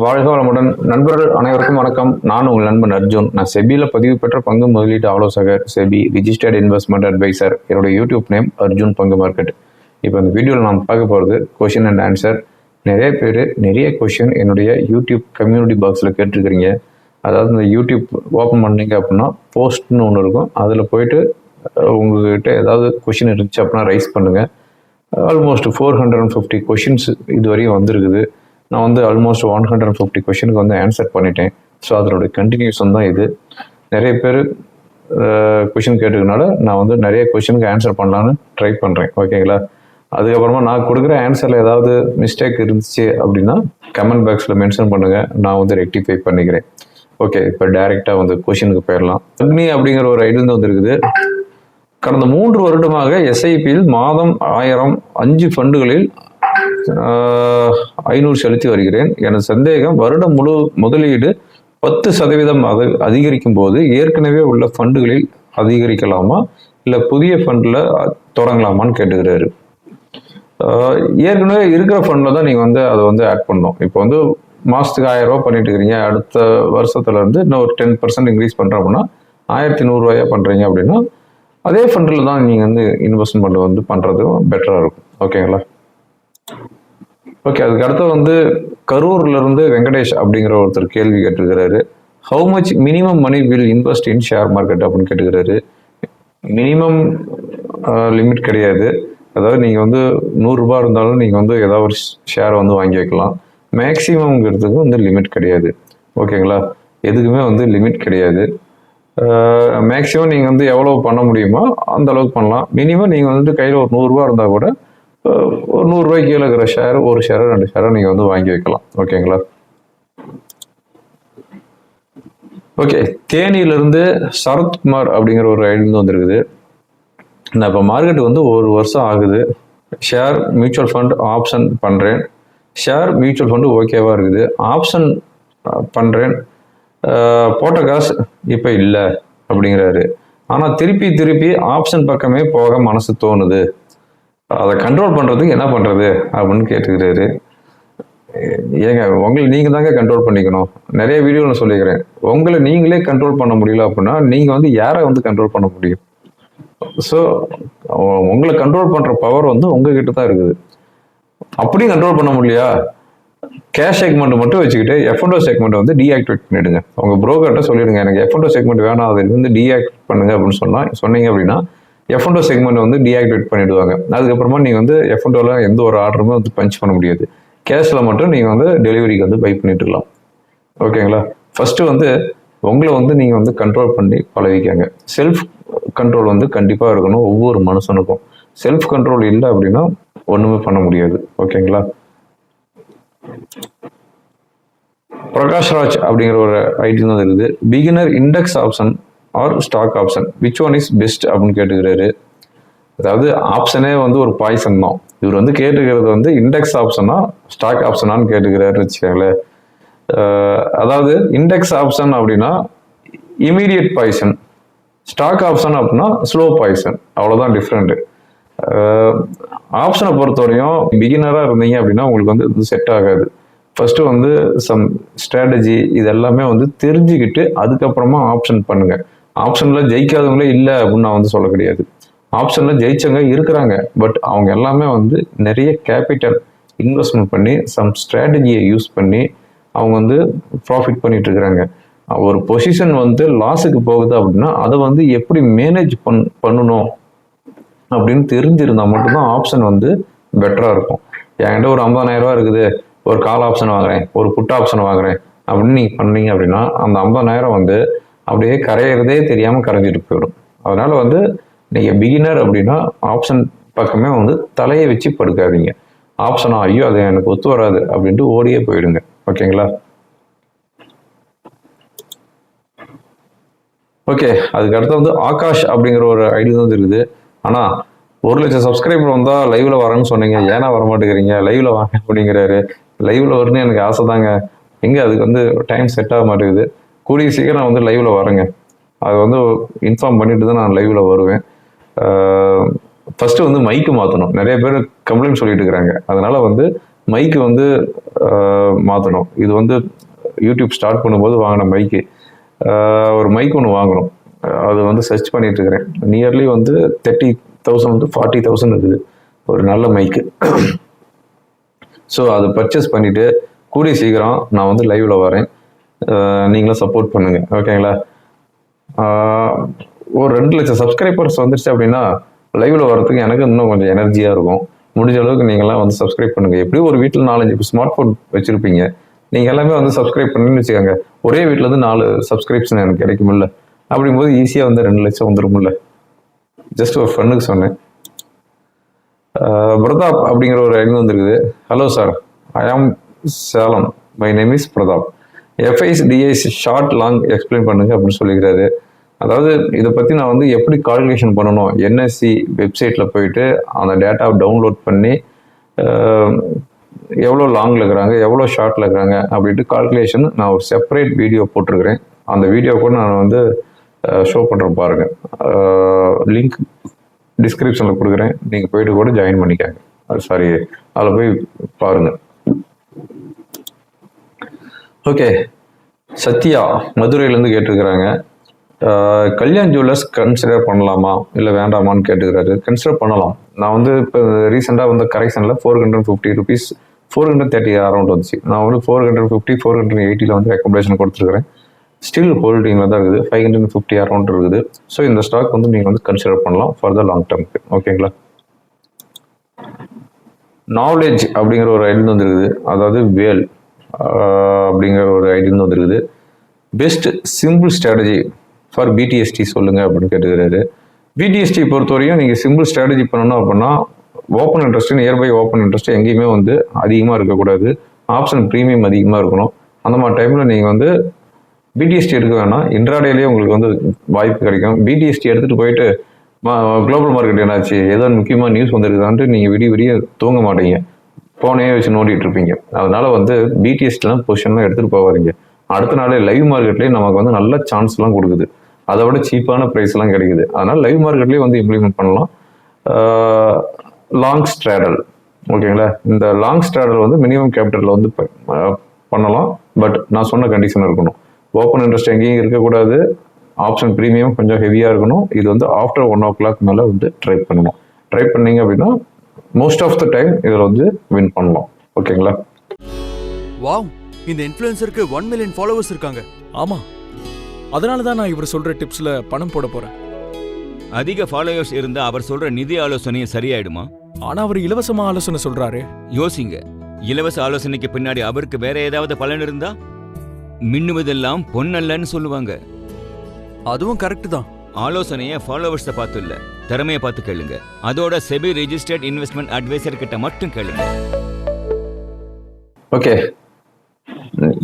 வாழ்க வளமுடன் நண்பர்கள் அனைவருக்கும் வணக்கம். நான் உங்கள் நண்பன் அர்ஜுன். நான் செபியில் பதிவு பெற்ற பங்கு முதலீட்டு ஆலோசகர் செபி ரிஜிஸ்டர்ட் இன்வெஸ்ட்மெண்ட் அட்வைசர் என்னோட யூடியூப் நேம் அர்ஜுன் பங்கு மார்க்கெட். இப்போ இந்த வீடியோவில் நாம் பார்க்க போகிறது கொஷின் அண்ட் ஆன்சர் நிறைய பேர் நிறைய கொஷின் என்னுடைய யூடியூப் கம்யூனிட்டி பாக்ஸில் கேட்டிருக்கிறீங்க. அதாவது இந்த யூடியூப் ஓப்பன் பண்ணீங்க அப்படின்னா போஸ்ட்னு ஒன்று இருக்கும். அதில் போயிட்டு உங்ககிட்ட ஏதாவது கொஷின் இருந்துச்சு அப்படின்னா ரைஸ் பண்ணுங்கள் almost four hundred and fifty questions இது வரையும் வந்திருக்குது. நான் வந்து almost one hundred and fifty கொஷினுக்கு வந்து ஆன்சர் பண்ணிட்டேன். ஸோ அதனோட கண்டினியூஷன் தான் இது. நிறைய பேர் கொஷின் கேட்டதுனால நான் வந்து நிறைய கொஷினுக்கு ஆன்சர் பண்ணலான்னு ட்ரை பண்ணுறேன் ஓகேங்களா அதுக்கப்புறமா நான் கொடுக்குற ஆன்சரில் ஏதாவது மிஸ்டேக் இருந்துச்சு அப்படின்னா கமெண்ட் பாக்ஸில் மென்ஷன் பண்ணுங்கள் நான் வந்து ரெக்டிஃபை பண்ணிக்கிறேன். ஓகே இப்போ டைரெக்டாக வந்து கொஷினுக்கு போயிடலாம். அக்னி அப்படிங்கிற ஒரு ஐடியில் வந்துருக்குது கடந்த மூன்று வருடமாக எஸ்ஐபியில் மாதம் ஆயிரம் அஞ்சு ஃபண்டுகளில் ஐநூறு செலுத்தி வருகிறேன். எனது சந்தேகம் வருடம் முழு முதலீடு பத்து சதவீதம் அது அதிகரிக்கும் போது ஏற்கனவே உள்ள ஃபண்டுகளில் அதிகரிக்கலாமா? இல்லை புதிய ஃபண்டில் தொடங்கலாமான்னு கேட்டுக்கிறாரு. ஏற்கனவே இருக்கிற ஃபண்டில் தான் நீங்கள் வந்து அதை வந்து ஆட் பண்ணணும். இப்போ வந்து மாதத்துக்கு ஆயிரம் ரூபாய் பண்ணிட்டு இருக்கிறீங்க. அடுத்த வருஷத்துலேருந்து இன்னும் ஒரு டென் பர்சன்ட் இன்க்ரீஸ் பண்ணுறோம் அப்படின்னா ஆயிரத்தி நூறுரூவாயா பண்ணுறீங்க அப்படின்னா அதே ஃபண்டில் தான் நீங்கள் வந்து இன்வெஸ்ட்மெண்ட் வந்து பண்ணுறதும் பெட்டராக இருக்கும். ஓகேங்களா ஓகே அதுக்கு அடுத்து வந்து கரூர்ல இருந்து வெங்கடேஷ் அப்படிங்கிற ஒருத்தர் கேள்வி கேட்டிருக்கிறாரு. How much minimum money will invest in share market அப்படின்னு கேட்டுக்கிறாரு மினிமம் லிமிட் கிடையாது. அதாவது நீங்கள் வந்து நூறுரூபா இருந்தாலும் நீங்கள் வந்து ஏதாவது ஒரு ஷேரை வந்து வாங்கி வைக்கலாம். மேக்ஸிமம்ங்கிறதுக்கு வந்து லிமிட் கிடையாது. ஓகேங்களா எதுக்குமே வந்து லிமிட் கிடையாது. மேக்ஸிமம் நீங்கள் வந்து எவ்வளோ பண்ண முடியுமோ அந்த அளவுக்கு பண்ணலாம். மினிமம் நீங்கள் வந்து கையில் ஒரு நூறுரூவா இருந்தால் கூட ஒரு நூறுரூவாய்க்கு கீழே இருக்கிற ஷேர் ஒரு ஷேரோ ரெண்டு ஷேரோ நீங்கள் வந்து வாங்கி வைக்கலாம். ஓகேங்களா ஓகே தேனியிலிருந்து சரத்குமார் அப்படிங்கிற ஒரு ஐடியிலிருந்து வந்திருக்குது. நான் இப்போ மார்க்கெட் வந்து ஒரு வருஷம் ஆகுது. ஷேர் மியூச்சுவல் ஃபண்ட் ஆப்ஷன் பண்ணுறேன் ஷேர் மியூச்சுவல் ஃபண்டு ஓகேவாக இருக்குது. ஆப்ஷன் பண்ணுறேன் போட்ட காசு இப்போ இல்லை அப்படிங்கிறாரு. ஆனால் திருப்பி திருப்பி ஆப்ஷன் பக்கமே போக மனசு தோணுது. அதை கண்ட்ரோல் பண்ணுறதுக்கு என்ன பண்ணுறது அப்படின்னு கேட்டுக்கிறாரு. ஏங்க உங்களை நீங்கள் தாங்க கண்ட்ரோல் பண்ணிக்கணும். நிறைய வீடியோ நான் சொல்லிக்கிறேன். உங்களை நீங்களே கண்ட்ரோல் பண்ண முடியல அப்படின்னா நீங்கள் வந்து யாரை வந்து கண்ட்ரோல் பண்ண முடியும்? ஸோ உங்களை கண்ட்ரோல் பண்ணுற பவர் வந்து உங்ககிட்ட தான் இருக்குது. அப்படியும் கண்ட்ரோல் பண்ண முடியலையா? கேஷ் செக்மெண்ட் மட்டும் வச்சுக்கிட்டு எஃப்என்டோ செக்மெண்ட் வந்து டீஆக்டிவேட் பண்ணிடுங்க. உங்கள் brokerட்ட சொல்லிடுங்க எனக்கு எஃப்என்டோ செக்மெண்ட் வேணாம் அது வந்து டீஆக்டிவேட் பண்ணுங்க அப்படின்னு சொன்னால் சொன்னீங்க அப்படின்னா எஃப்என்டோ செக்மெண்ட் வந்து டீஆக்டிவேட் பண்ணிவிடுவாங்க அதுக்கப்புறமா நீங்கள் வந்து எஃப்என்டோவில் எந்த ஒரு ஆர்டருமே வந்து பஞ்ச் பண்ண முடியாது. கேஷில் மட்டும் நீங்கள் வந்து டெலிவரிக்கு வந்து பை பண்ணிட்டு இருக்கலாம். ஓகேங்களா ஃபஸ்ட்டு வந்து உங்களை வந்து நீங்கள் வந்து கண்ட்ரோல் பண்ணி பழகிக்கங்க. செல்ஃப் கண்ட்ரோல் வந்து கண்டிப்பாக இருக்கணும். ஒவ்வொரு மனுஷனுக்கும். செல்ஃப் கண்ட்ரோல் இல்லை அப்படின்னா ஒன்றுமே பண்ண முடியாது. ஓகேங்களா பிரகாஷ்ராஜ் அப்படிங்கிற ஒரு ஐடி தான் இருக்குது beginner index option or stock option which one is best அப்படின்னு கேட்டுக்கிறாரு. அதாவது ஆப்ஷனே வந்து ஒரு பாய்சன் தான். இவர் வந்து கேட்டுக்கிறது வந்து இண்டெக்ஸ் ஆப்ஷனா ஸ்டாக் ஆப்ஷனான்னு கேட்டுக்கிறாரு வச்சுக்கோங்களேன். அதாவது இண்டெக்ஸ் ஆப்ஷன் அப்படின்னா இமீடியட் பாய்சன் ஸ்டாக் ஆப்ஷன் அப்படின்னா ஸ்லோ பாய்சன் அவ்வளோதான் டிஃப்ரெண்ட்டு ஆப்ஷனை பொறுத்தவரையும் பிகினராக இருந்தீங்க அப்படின்னா உங்களுக்கு வந்து இது செட் ஆகாது. ஃபஸ்ட்டு வந்து சம் ஸ்ட்ராட்டஜி இது எல்லாமே வந்து தெரிஞ்சுக்கிட்டு அதுக்கப்புறமா ஆப்ஷன் பண்ணுங்கள் ஆப்ஷனில் ஜெயிக்காதவங்களே இல்லை அப்படின்னு நான் வந்து சொல்ல கிடையாது. ஆப்ஷனில் ஜெயிச்சவங்க இருக்கிறாங்க. பட் அவங்க எல்லாமே வந்து நிறைய கேபிட்டல் இன்வெஸ்ட்மெண்ட் பண்ணி சம் ஸ்ட்ராட்டஜியை யூஸ் பண்ணி அவங்க வந்து ப்ராஃபிட் பண்ணிட்டு இருக்கிறாங்க. ஒரு பொசிஷன் வந்து லாஸுக்கு போகுது அப்படின்னா அதை வந்து எப்படி மேனேஜ் பண் பண்ணணும் அப்படின்னு தெரிஞ்சிருந்தால் மட்டும்தான் ஆப்ஷன் வந்து பெட்டராக இருக்கும். என்கிட்ட ஒரு 50000 இருக்குது. ஒரு கால் ஆப்ஷன் வாங்குறேன். ஒரு புட் ஆப்ஷன் வாங்குறேன். அப்படின்னு நீங்கள் பண்ணீங்க அப்படின்னா அந்த 50000 வந்து அப்படியே கரையிறதே தெரியாமல் கரைஞ்சிட்டு போயிடும். அதனால் வந்து நீங்கள் பிகினர் அப்படின்னா ஆப்ஷன் பக்கமே வந்து தலையை வச்சு படுக்காதீங்க. ஆப்ஷனா ஐயோ அது எனக்கு ஒத்து வராது அப்படின்ட்டு ஓடியே போயிடுங்க. ஓகேங்களா? ஓகே அதுக்கு அடுத்து வந்து ஆகாஷ் அப்படிங்கிற ஒரு ஐடி வந்து இருக்குது. ஆனால் ஒரு லட்சம் சப்ஸ்கிரைபர் வந்தால் லைவில் வரேன்னு சொன்னீங்க. ஏன்னா வர மாட்டேங்கிறீங்க லைவில் வாங்க அப்படிங்கிறாரு. லைவில் வரணும்னு எனக்கு ஆசை தாங்க எங்கே அதுக்கு வந்து டைம் செட் ஆக மாட்டேங்குது. கூடிய சீக்கிரம் நான் வந்து லைவ்ல வரேங்க. அது வந்து இன்ஃபார்ம் பண்ணிட்டு தான் நான் லைவ்ல வருவேன். ஃபஸ்ட்டு வந்து மைக்கு மாற்றணும் நிறைய பேர் கம்ப்ளைண்ட் சொல்லிட்டு இருக்கிறாங்க. அதனால வந்து மைக்கு வந்து மாற்றணும் இது வந்து யூடியூப் ஸ்டார்ட் பண்ணும்போது வாங்கின மைக்கு ஒரு மைக் ஒன்று வாங்கணும். அது வந்து சர்ச் பண்ணிட்டு இருக்கிறேன். நியர்லி வந்து தேர்ட்டி தௌசண்ட் வந்து ஃபார்ட்டி தௌசண்ட் இருக்குது. ஒரு நல்ல மைக்கு ஸோ அதை பர்ச்சேஸ் பண்ணிவிட்டு கூடிய சீக்கிரம் நான் வந்து லைவில் வரேன். நீங்களும் சப்போர்ட் பண்ணுங்க. ஓகேங்களா ஒரு ரெண்டு லட்சம் சப்ஸ்கிரைபர்ஸ் வந்துருச்சு அப்படின்னா லைவ்ல வரதுக்கு எனக்கு இன்னும் கொஞ்சம் எனர்ஜியாக இருக்கும். முடிஞ்ச அளவுக்கு நீங்களாம் வந்து சப்ஸ்கிரைப் பண்ணுங்க. எப்படியும் ஒரு வீட்டில் நாலஞ்சு ஸ்மார்ட் ஃபோன் வச்சிருப்பீங்க. நீங்க எல்லாமே வந்து சப்ஸ்கிரைப் பண்ணுன்னு வச்சுக்கோங்க. ஒரே வீட்டில் இருந்து நாலு சப்ஸ்கிரிப்ஷன் எனக்கு கிடைக்குமில்ல அப்படிங்கும்போது ஈஸியாக வந்து ரெண்டு லட்சம் வந்துருமில்ல ஜஸ்ட் ஒரு ஃப்ரெண்டுக்கு சொன்னேன். பிரதாப் அப்படிங்கிற ஒரு ஐடி வந்திருக்குது. Hello sir I am Salem my name is Prathap எஃப்ஐஸ்டிஐஸ் short long explain பண்ணுங்க அப்படின்னு சொல்லிக்கிறாரு. அதாவது இதை பற்றி நான் வந்து எப்படி கால்குலேஷன் பண்ணணும்? என்எஸ்சி வெப்சைட்டில் போயிட்டு அந்த டேட்டாவை டவுன்லோட் பண்ணி எவ்வளோ லாங்கில் இருக்கிறாங்க எவ்வளோ ஷார்ட்டில் இருக்கிறாங்க அப்படின்ட்டு கால்குலேஷன் நான் ஒரு செப்பரேட் வீடியோ போட்டிருக்கிறேன். அந்த வீடியோ கூட நான் வந்து ஷோ பண்ணுறேன் பாருங்கள் லிங்க் டிஸ்கிரிப்ஷனில் கொடுக்குறேன். நீங்கள் போயிட்டு கூட ஜாயின் பண்ணிக்காங்க. சாரி அதில் போய் பாருங்கள் ஓகே சத்யா மதுரையிலேருந்து கேட்டிருக்கிறாங்க. கல்யாண் ஜுவல்லர்ஸ் கன்சிடர் பண்ணலாமா? இல்லை வேண்டாமான்னு கேட்டுக்கிறாரு. கன்சிடர் பண்ணலாம். நான் வந்து இப்போ ரீசெண்டாக வந்து கரெக்ஷனில் four hundred fifty rupees four hundred thirty around வந்துச்சு. நான் வந்து four hundred fifty four hundred எயிட்டியில் வந்து ரெக்கமெண்டேஷன் கொடுத்துருக்கிறேன். ஸ்டில் ஹோல்டிங்கில் தான் இருக்குது. ஃபைவ் ஹண்ட்ரட் ஃபிஃப்டி அரௌண்ட் இருக்குது. ஸோ இந்த ஸ்டாக் வந்து நீங்கள் வந்து கன்சிடர் பண்ணலாம் ஃபார் த லாங் டேர்முக்கு ஓகேங்களா நாலேஜ் அப்படிங்கிற ஒரு ஐடி வந்துருக்குது. அதாவது வேல். அப்படிங்கிற ஒரு ஐடி வந்துருக்குது. Best simple strategy for PTSD சொல்லுங்கள் அப்படின்னு கேட்டுக்கிறாரு. பிடிஎஸ்டி பொறுத்தவரையும் நீங்கள் சிம்பிள் ஸ்ட்ராட்டஜி பண்ணணும் அப்படின்னா open interest nearby open interest எங்கேயுமே வந்து அதிகமாக இருக்கக்கூடாது. ஆப்ஷன் ப்ரீமியம் அதிகமாக இருக்கணும். அந்த மாதிரி டைமில் நீங்கள் வந்து பிடிஎஸ்டி எடுக்க வேணாம். இன்ட்ராடேலேயே உங்களுக்கு வந்து வாய்ப்பு கிடைக்கும். பிடிஎஸ்டி எடுத்துகிட்டு போயிட்டு குளோபல் மார்க்கெட் என்னாச்சு? ஏதோ முக்கியமாக நியூஸ் வந்துருக்குதான்ட்டு நீங்கள் விடிய விடிய தூங்க மாட்டீங்க. ஃபோனே வச்சு நோண்டிட்டு இருப்பீங்க. அதனால வந்து பிடிஎஸ்லாம் பொசிஷன்லாம் எடுத்துகிட்டு போகாதீங்க. அடுத்த நாளே லைவ் மார்க்கெட்லேயே நமக்கு வந்து நல்ல சான்ஸ்லாம் கொடுக்குது. அதை விட சீப்பான ப்ரைஸ்லாம் கிடைக்குது. அதனால் லைவ் மார்க்கெட்லேயே வந்து இம்ப்ளிமெண்ட் பண்ணலாம். லாங் ஸ்ட்ராடல் ஓகேங்களா? இந்த லாங் ஸ்ட்ராடல் வந்து மினிமம் கேபிட்டலில் வந்து ப- பண்ணலாம். பட் நான் சொன்ன கண்டிஷன் இருக்கணும். ஓப்பன் இன்ட்ரெஸ்ட் எங்கேயும் இருக்கக்கூடாது. ஆப்ஷன் ப்ரீமியம் கொஞ்சம் ஹெவியாக இருக்கணும். இது வந்து ஆஃப்டர் ஒன் ஓ கிளாக் மேலே வந்து ட்ரை பண்ணணும். ட்ரை பண்ணீங்க அப்படின்னா மோஸ்ட் ஆஃப் த டைம் இதில் வந்து வின் பண்ணலாம். ஓகேங்களா வாவ் இந்த இன்ஃப்ளூயன்சருக்கு ஒன் மில்லியன் ஃபாலோவர்ஸ் இருக்காங்க. ஆமா. அதனால தான் நான் இவர் சொல்ற டிப்ஸ்ல பணம் போட போறேன். அதிக ஃபாலோயர்ஸ் இருந்தா அவர் சொல்ற நிதி ஆலோசனையும் சரியாயிடுமா? ஆனா அவர் இலவசமா ஆலோசனை சொல்றாரு. யோசிங்க. இலவச ஆலோசனைக்கு பின்னாடி அவருக்கு வேற ஏதாவது பலன் இருந்தா? மின்னுவதெல்லாம் பொன்னல்லன்னு சொல்லுவாங்க. அதுவும் கரெக்ட் தான். ஆலோசனைய ஃபாலோவர்ஸை பார்த்து இல்ல. திறமையை பார்த்து கேளுங்க. அதோட செபி ரெஜிஸ்டர்ட் இன்வெஸ்ட்மெண்ட் அட்வைசர் கிட்ட மட்டும் கேளுங்க. ஓகே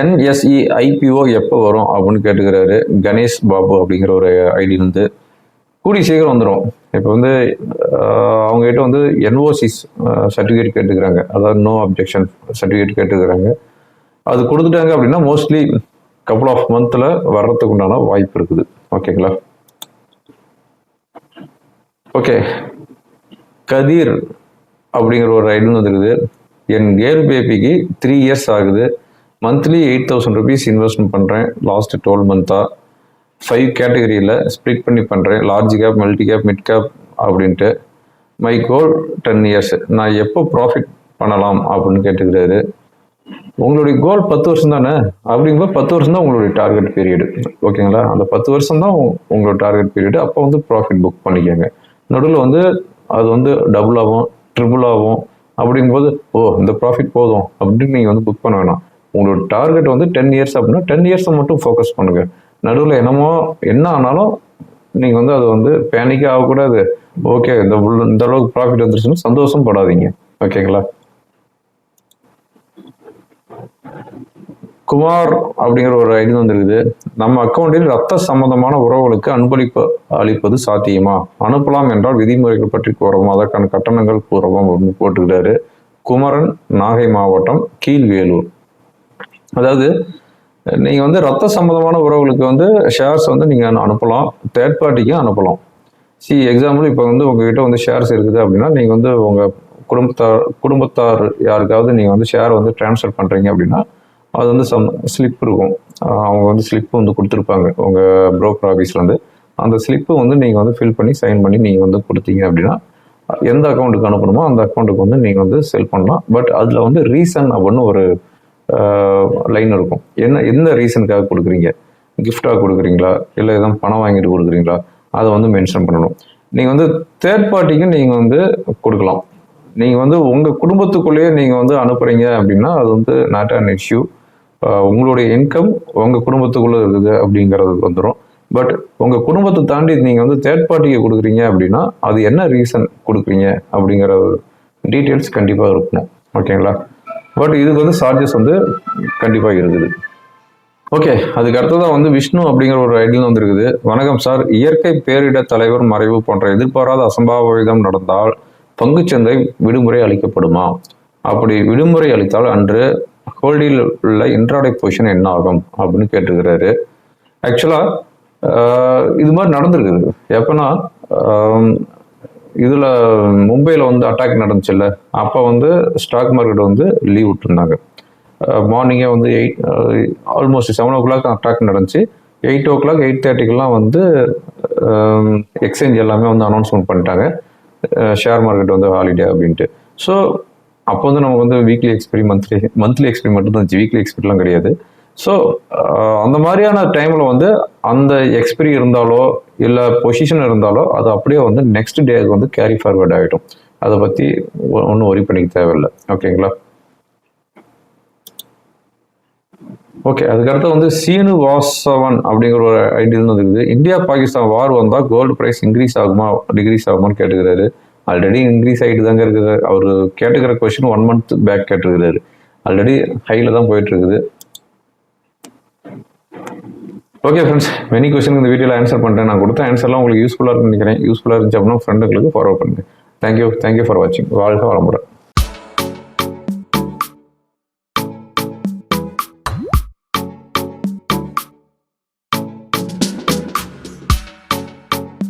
என்எஸ்இ ஐபிஓ எப்போ வரும் அப்படின்னு கேட்டுக்கிறாரு கணேஷ் பாபு அப்படிங்கிற ஒரு ஐடி வந்து கூடி சீக்கிரம் வந்துடும் இப்போ வந்து அவங்ககிட்ட வந்து என்ஓசிஸ் சர்டிஃபிகேட் கேட்டுக்கிறாங்க. அதாவது நோ அப்ஜெக்ஷன் சர்டிஃபிகேட் கேட்டுக்கிறாங்க. அது கொடுத்துட்டாங்க அப்படின்னா மோஸ்ட்லி கப்புள் ஆஃப் மந்த்தில் வர்றதுக்கு உண்டான வாய்ப்பு இருக்குது. ஓகேங்களா ஓகே கதிர் அப்படிங்கிற ஒரு ஐடி வந்துருக்குது. என் கேர் பேபிக்கு த்ரீ இயர்ஸ் ஆகுது. Monthly eight thousand rupees investment பண்ணுறேன் லாஸ்ட் டுவெல் மந்த்தாக ஃபைவ் கேட்டகரியில் ஸ்ப்ளிட் பண்ணி பண்ணுறேன் large cap multi cap mid cap அப்படின்ட்டு. மை கோல் டென் இயர்ஸ் நான் எப்போ ப்ராஃபிட் பண்ணலாம் அப்படின்னு கேட்டுக்கிறாரு. உங்களுடைய கோல் பத்து வருஷம் தானே? அப்படிங்கும்போது பத்து வருஷம் தான் உங்களுடைய டார்கெட் பீரியடு ஓகேங்களா அந்த பத்து வருஷம் தான் உங்களோட டார்கெட் பீரியடு அப்போ வந்து ப்ராஃபிட் புக் பண்ணிக்கோங்க. நடுவில் வந்து அது வந்து டபுள் ஆகும் ட்ரிபிள் ஆகும் அப்படிங்கும்போது ஓ இந்த ப்ராஃபிட் போதும் அப்படின்னு நீங்கள் வந்து புக் பண்ண வேணாம். உங்களோட டார்கெட் வந்து டென் இயர்ஸ் அப்படின்னா டென் இயர்ஸை மட்டும் ஃபோக்கஸ் பண்ணுங்கள் நடுவில் என்னமோ என்ன ஆனாலும் நீங்கள் வந்து அது வந்து பேனிக்கே ஆகக்கூடாது ஓகே இந்த இந்த அளவுக்கு ப்ராஃபிட் வந்துருச்சுன்னு சந்தோஷம் படாதீங்க. ஓகேங்களா குமார் அப்படிங்கிற ஒரு ஐடி வந்திருக்குது. நம்ம அக்கௌண்டில் ரத்த சம்பந்தமான உறவுகளுக்கு அன்பளிப்பு அளிப்பது சாத்தியமா? அனுப்பலாம் என்றால் விதிமுறைகள் பற்றி கூறவும் அதற்கான கட்டணங்கள் கூறவும் அப்படின்னு போட்டுக்கிறாரு. குமரன் நாகை மாவட்டம் கீழ்வேலூர். அதாவது நீங்கள் வந்து ரத்த சம்பந்தமான உறவுகளுக்கு வந்து ஷேர்ஸ் வந்து நீங்கள் அனுப்பலாம். தேர்ட் பார்ட்டிக்கும் அனுப்பலாம். சி எக்ஸாம்பிள் இப்போ வந்து உங்ககிட்ட வந்து ஷேர்ஸ் இருக்குது அப்படின்னா நீங்கள் வந்து உங்கள் குடும்பத்தார் குடும்பத்தார் யாருக்காவது நீங்கள் வந்து ஷேர் வந்து ட்ரான்ஸ்ஃபர் பண்ணுறீங்க அப்படின்னா அது வந்து சம் ஸ்லிப் இருக்கும். அவங்க வந்து ஸ்லிப் வந்து கொடுத்துருப்பாங்க. உங்கள் ப்ரோக்கர் ஆஃபீஸ்லேருந்து அந்த ஸ்லிப்பு வந்து நீங்கள் வந்து ஃபில் பண்ணி சைன் பண்ணி நீங்கள் வந்து கொடுத்தீங்க அப்படின்னா எந்த அக்கௌண்ட்டுக்கு அனுப்பணுமோ அந்த அக்கௌண்ட்டுக்கு வந்து நீங்கள் வந்து செல் பண்ணலாம். பட் அதில் வந்து ரீசன் அப்படின்னு ஒரு லைன் இருக்கும். என்ன எந்த ரீசனுக்காக கொடுக்குறீங்க? கிஃப்டாக கொடுக்குறீங்களா? இல்லை எதுவும் பணம் வாங்கிட்டு கொடுக்குறீங்களா? அதை வந்து மென்ஷன் பண்ணணும். நீங்கள் வந்து தேர்ட் பார்ட்டிக்கும் நீங்கள் வந்து கொடுக்கலாம். நீங்கள் வந்து உங்கள் குடும்பத்துக்குள்ளேயே நீங்கள் வந்து அனுப்புகிறீங்க அப்படின்னா அது வந்து நாட் அன் இஷ்யூ உங்களுடைய இன்கம் உங்கள் குடும்பத்துக்குள்ளே இருக்குது அப்படிங்கிறது வந்துடும் பட் உங்கள் குடும்பத்தை தாண்டி நீங்கள் வந்து தேர்ட் பார்ட்டிக்கு கொடுக்குறீங்க அப்படின்னா அது என்ன ரீசன் கொடுக்குறீங்க அப்படிங்கிற டீட்டெயில்ஸ் கண்டிப்பாக இருக்கணும் ஓகேங்களா பட் இதுக்கு வந்து சார்ஜஸ் வந்து கண்டிப்பாக இருக்குது. ஓகே அதுக்கு அடுத்ததான் வந்து விஷ்ணு அப்படிங்கிற ஒரு ஐடியில் வந்திருக்குது. வணக்கம் சார் இயற்கை பேரிட தலைவர் மறைவு போன்ற எதிர்பாராத அசம்பாவிதம் நடந்தால் பங்குச்சந்தை விடுமுறை அளிக்கப்படுமா? அப்படி விடுமுறை அளித்தால் அன்று ஹோல்டில் உள்ள இன்ட்ராடே பொசிஷன் என்ன ஆகும் அப்படின்னு கேட்டுக்கிறாரு ஆக்சுவலாக இது மாதிரி நடந்திருக்குது. எப்போனா இதில் மும்பையில் வந்து அட்டாக் நடந்துச்சுல்ல அப்போ வந்து ஸ்டாக் மார்க்கெட் வந்து லீவ் விட்டுருந்தாங்க. மார்னிங்கே வந்து eight almost seven o'clock attack நடந்துச்சு. எயிட் ஓ கிளாக் எயிட் தேர்ட்டிக்கெலாம் வந்து எக்ஸ்சேஞ்ச் எல்லாமே வந்து அனௌன்ஸ்மெண்ட் பண்ணிட்டாங்க. ஷேர் மார்க்கெட் வந்து ஹாலிடே அப்படின்ட்டு. ஸோ அப்போ வந்து நமக்கு வந்து weekly expiry monthly monthly expiry மட்டும் தான் வீக்லி எக்ஸ்பிரிலாம் கிடையாது. ஸோ அந்த மாதிரியான டைமில் வந்து அந்த எக்ஸ்பிரி இருந்தாலோ இல்லை பொசிஷன் இருந்தாலோ அது அப்படியே வந்து நெக்ஸ்ட் டேக்கு வந்து கேரி ஃபார்வர்ட் ஆகிடும் அதை பற்றி ஒன்றும் ஒரி பண்ணிக்க தேவையில்லை. ஓகேங்களா ஓகே அதுக்கடுத்து வந்து சீனு வாசவன் அப்படிங்கிற ஒரு ஐடியா இருக்குது. இந்தியா பாகிஸ்தான் வார் வந்தால் கோல்டு ப்ரைஸ் இன்க்ரீஸ் ஆகுமா டிக்ரீஸ் ஆகுமான்னு கேட்டுக்கிறாரு. ஆல்ரெடி இன்க்ரீஸ் ஆகிட்டு தாங்க இருக்குது. அவர் கேட்டுக்கிற கொஷின் ஒன் மந்த் பேக் கேட்டுருக்கிறாரு. ஆல்ரெடி ஹையில் தான் போயிட்டுருக்குது. ஓகே ஃப்ரெண்ட்ஸ் மெனி கொஸ்டின் இந்த வீடியோவில் ஆன்சர் பண்ணுறேன் நான் கொடுத்த ஆன்சர்லாம் உங்களுக்கு யூஸ்ஃபுல்லாக இருக்குன்னு நினைக்கிறேன். யூஸ்ஃபுல்லாக இருந்துச்சு அப்படின்னா ஃப்ரெண்டுங்களுக்கு ஃபார்வர்ட் பண்ணுங்கள் thank you thank you for வாட்சிங் வாழ்க வளமுடன்.